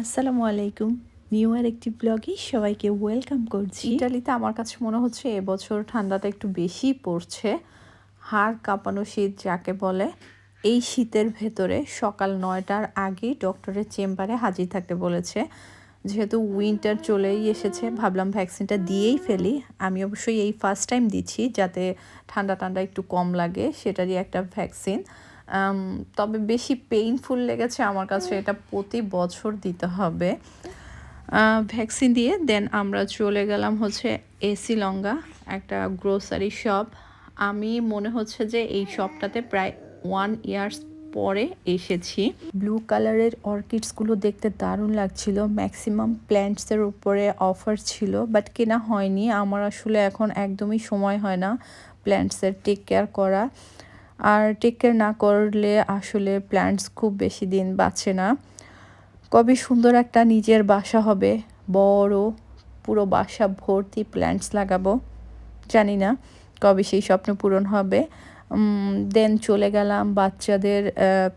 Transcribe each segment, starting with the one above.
আসসালামু আলাইকুম। New year একটি ব্লগে সবাইকে ওয়েলকাম করছি। ইটালিতে আমার কাছে মনে হচ্ছে এবছর ঠান্ডাটা একটু বেশি পড়ছে। হাড় কাঁপানো শীত যাকে বলে এই শীতের ভেতরে সকাল নয়টার আগেই ডক্টরের চেম্বারে হাজির থাকতে বলেছে। যেহেতু উইন্টার চলেই এসেছে ভাবলাম ভ্যাকসিনটা দিয়েই ফেলি। আমি অবশ্যই এই ফার্স্ট টাইম দিচ্ছি যাতে ঠান্ডা ঠান্ডা একটু কম লাগে সেটারই একটা ভ্যাকসিন তবে বেশি পেইনফুল লেগেছে আমার কাছে, এটা প্রতি বছর দিতে হবে। ভ্যাকসিন দিয়ে দেন আমরা চলে গেলাম হচ্ছে এসি লঙ্গা একটা গ্রোসারি শপ আমি মনে হচ্ছে যে এই শপটাতে প্রায় ওয়ান ইয়ার্স পরে এসেছি। ব্লু কালারের অর্কিডসগুলো দেখতে দারুণ লাগছিল। ম্যাক্সিমাম প্ল্যান্টসের উপরে অফার ছিল বাট কেনা হয়নি। আমার আসলে এখন একদমই সময় হয় না প্ল্যান্টসের টেক কেয়ার করা। আর টেক কেয়ার না করলে আসলে প্ল্যান্টস খুব বেশি দিন বাঁচে না। কবে সুন্দর একটা নিজের বাসা হবে, বড় পুরো বাসা ভর্তি প্ল্যান্টস লাগাবো, জানি না কবে সেই স্বপ্ন পূরণ হবে। দেন চলে গেলাম বাচ্চাদের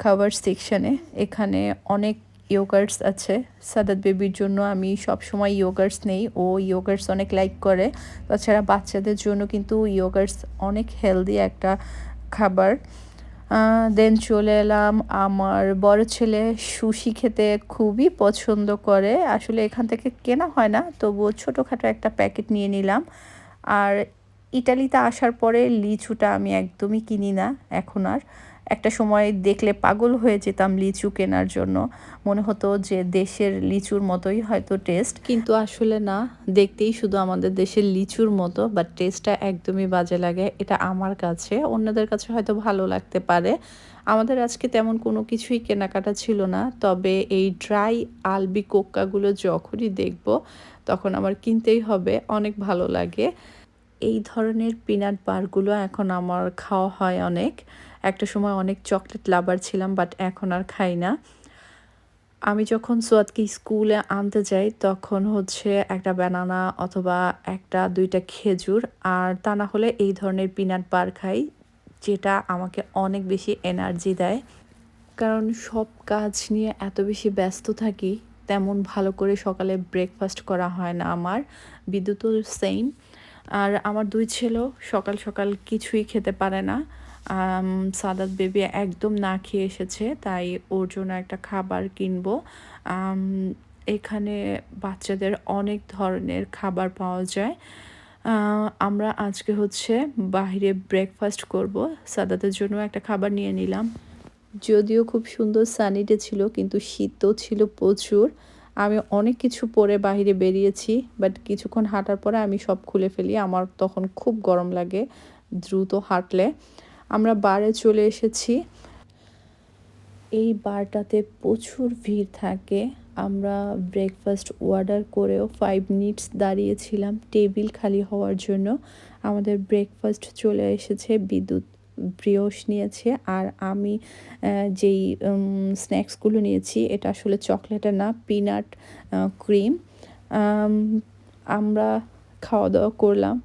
খাবার সেকশনে এখানে অনেক ইয়োগার্টস আছে। সাদাত বেবির জন্য আমি সব সময় ইয়োগার্টস নেই। ও ইয়োগার্টস অনেক লাইক করে। তাছাড়া বাচ্চাদের জন্য কিন্তু ইয়োগার্টস অনেক হেলদি একটা খাবার। দেন চলে এলাম আমার বড় ছেলে সুশি খেতে খুবই পছন্দ করে। আসলে এখান থেকে কেনা হয় না, তবুও ছোটোখাটো একটা প্যাকেট নিয়ে নিলাম। আর ইটালিতে আসার পরে লিচুটা আমি একদমই কিনি না, এখন আর। একটা সময় দেখলে পাগল হয়ে যেতাম লিচু কেনার জন্য। মনে হতো যে দেশের লিচুর মতোই হয়তো টেস্ট কিন্তু আসলে না, দেখতেই শুধু আমাদের দেশের লিচুর মতো বাট টেস্টটা একদমই বাজে লাগে। এটা আমার কাছে, অন্যদের কাছে হয়তো ভালো লাগতে পারে। আমাদের আজকে তেমন কোনো কিছুই কেনাকাটা ছিল না, তবে এই ড্রাই আলবি কোক্কাগুলো যখনই দেখব, তখন আমার কিনতেই হবে, অনেক ভালো লাগে। এই ধরনের পিনাট বারগুলো এখন আমার খাওয়া হয় অনেক। একটা সময় অনেক চকলেট লাভার ছিলাম বাট এখন আর খাই না। আমি যখন সোয়াদকে স্কুলে আনতে যাই, তখন হচ্ছে একটা ব্যানানা অথবা একটা, দুইটা খেজুর, আর তা না হলে এই ধরনের পিনাট বার খাই, যেটা আমাকে অনেক বেশি এনার্জি দেয়। কারণ সব কাজ নিয়ে এত বেশি ব্যস্ত থাকি, তেমন ভালো করে সকালে ব্রেকফাস্ট করা হয় না আমার, বিদ্যুৎও সেম আর আমার দুই ছেলেও সকাল সকাল কিছুই খেতে পারে না। সাদাত বেবি একদম না খেয়ে এসেছে, তাই ওর জন্য একটা খাবার কিনবো। এখানে বাচ্চাদের অনেক ধরনের খাবার পাওয়া যায়। আমরা আজকে হচ্ছে বাহিরে ব্রেকফাস্ট করব সাদাতের জন্য একটা খাবার নিয়ে নিলাম। যদিও খুব সুন্দর সানিডে ছিল, কিন্তু শীতও ছিল প্রচুর। আমি অনেক কিছু পরে বাহিরে বেরিয়েছি বাট কিছুক্ষণ হাঁটার পরে আমি সব খুলে ফেলি, আমার তখন খুব গরম লাগে দ্রুত হাঁটলে। আমরা বারে চলে এসেছি। এই বারটাতে প্রচুর ভিড় থাকে। আমরা ব্রেকফাস্ট অর্ডার করেও ফাইভ মিনিটস দাঁড়িয়েছিলাম টেবিল খালি হওয়ার জন্য। আমাদের ব্রেকফাস্ট চলে এসেছে, বিদ্যুৎ ব্রিয়স নিয়েছে। আর আমি যেই স্ন্যাক্সগুলো নিয়েছি, এটা আসলে চকলেটের না পিনাট ক্রিম আমরা খাওয়া দাওয়া করলাম।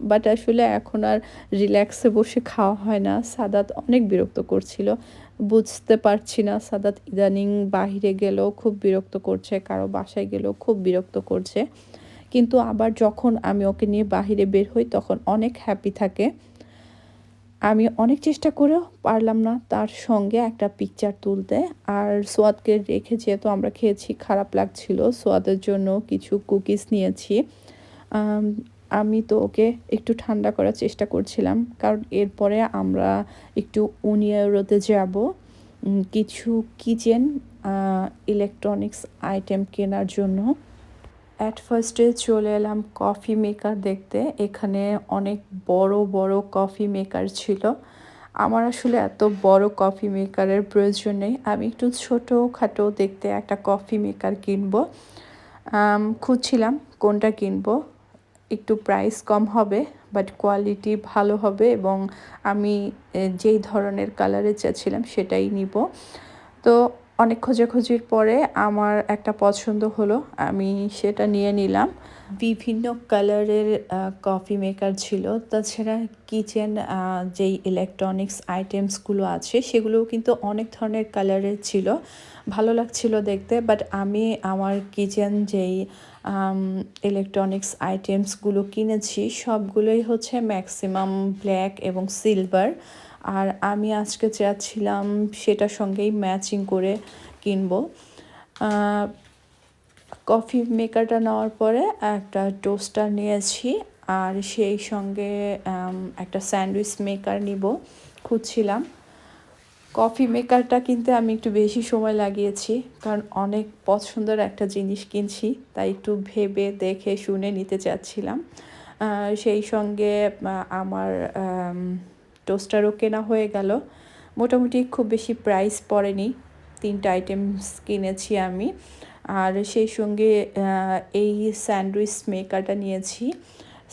বাট আসলে এখন আর রিল্যাক্সে বসে খাওয়া হয় না। সাদাত অনেক বিরক্ত করছিল। বুঝতে পারছি না, সাদাত ইদানিং বাহিরে গেলেও খুব বিরক্ত করছে, কারও বাসায় গেলেও খুব বিরক্ত করছে। কিন্তু আবার যখন আমি ওকে নিয়ে বাহিরে বের হই, তখন অনেক হ্যাপি থাকে। আমি অনেক চেষ্টা করেও পারলাম না তার সঙ্গে একটা পিকচার তুলতে। আর সোয়াদকে রেখে যেহেতু আমরা খেয়েছি, খারাপ লাগছিল, সোয়াদের জন্য কিছু কুকিজ নিয়েছি। আমি তো ওকে একটু ঠান্ডা করার চেষ্টা করছিলাম। কারণ এরপরে আমরা একটু উনিয়ারোতে যাব। কিছু কিচেন ইলেকট্রনিক্স আইটেম কেনার জন্য। অ্যাট ফার্স্টে চলে এলাম কফি মেকার দেখতে। এখানে অনেক বড় বড় কফি মেকার ছিল। আমার আসলে এত বড় কফি মেকারের প্রয়োজন নেই। আমি একটু ছোটো খাটো দেখতে একটা কফি মেকার কিনবো। খুঁজছিলাম কোনটা কিনবো। একটু প্রাইস কম হবে বাট কোয়ালিটি ভালো হবে এবং আমি যেই ধরনের কালারে চাচ্ছিলাম সেটাই নিব। তো অনেক খোঁজাখুঁজির পরে আমার একটা পছন্দ হলো, আমি সেটা নিয়ে নিলাম। বিভিন্ন কালারের কফি মেকার ছিল। তাছাড়া কিচেন যেই ইলেকট্রনিক্স আইটেমসগুলো আছে, সেগুলোও কিন্তু অনেক ধরনের কালারের ছিল। ভালো লাগছিল দেখতে বাট আমি আমার কিচেন যেই ইলেকট্রনিক্স আইটেমসগুলো কিনেছি, সবগুলোই হচ্ছে ম্যাক্সিমাম ব্ল্যাক এবং সিলভার আর আমি আজকে চাচ্ছিলাম সেটার সঙ্গেই ম্যাচিং করে কিনব। কফি মেকারটা নেওয়ার পরে একটা টোস্টার নিয়েছি আর সেই সঙ্গে একটা স্যান্ডউইচ মেকার নিব খুঁজছিলাম। কফি মেকারটা কিনতে আমি একটু বেশি সময় লাগিয়েছি কারণ অনেক পছন্দের একটা জিনিস কিনছি, তাই একটু ভেবে দেখে শুনে নিতে চাচ্ছিলাম। সেই সঙ্গে আমার টোস্টারও কেনা হয়ে গেল। মোটামুটি খুব বেশি প্রাইস পড়েনি। তিনটা আইটেমস কিনেছি আমি। আর সেই সঙ্গে এই স্যান্ডউইচ মেকারটা নিয়েছি।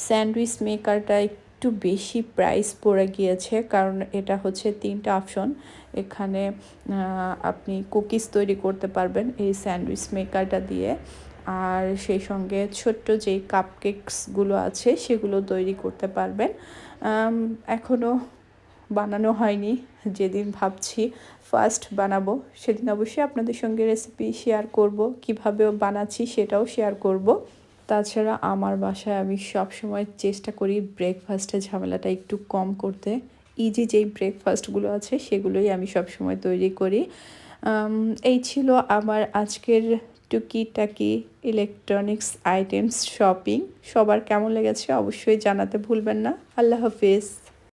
স্যান্ডউইচ মেকারটা একটু বেশি প্রাইস পড়ে গিয়েছে, কারণ এটা হচ্ছে তিনটা অপশন এখানে আপনি কুকিজ তৈরি করতে পারবেন এই স্যান্ডউইচ মেকারটা দিয়ে। আর সেই সঙ্গে ছোট্ট যেই কাপকেকসগুলো আছে, সেগুলো তৈরি করতে পারবেন। এখনও বানানো হয়নি, যেদিন ভাবছি ফার্স্ট বানাবো, সেদিন অবশ্যই আপনাদের সঙ্গে রেসিপি শেয়ার করব, কীভাবে বানাচ্ছি সেটাও শেয়ার করব। তাছাড়া আমার বাসায় আমি সব সময় চেষ্টা করি ব্রেকফাস্টের ঝামেলাটা একটু কম করতে। ইজি যেই ব্রেকফাস্টগুলো আছে সেগুলোই আমি সব সময় তৈরি করি। এই ছিল আমার আজকের টুকিটাকি ইলেকট্রনিক্স আইটেমস শপিং সবার কেমন লেগেছে অবশ্যই জানাতে ভুলবেন না। আল্লাহ হাফিজ।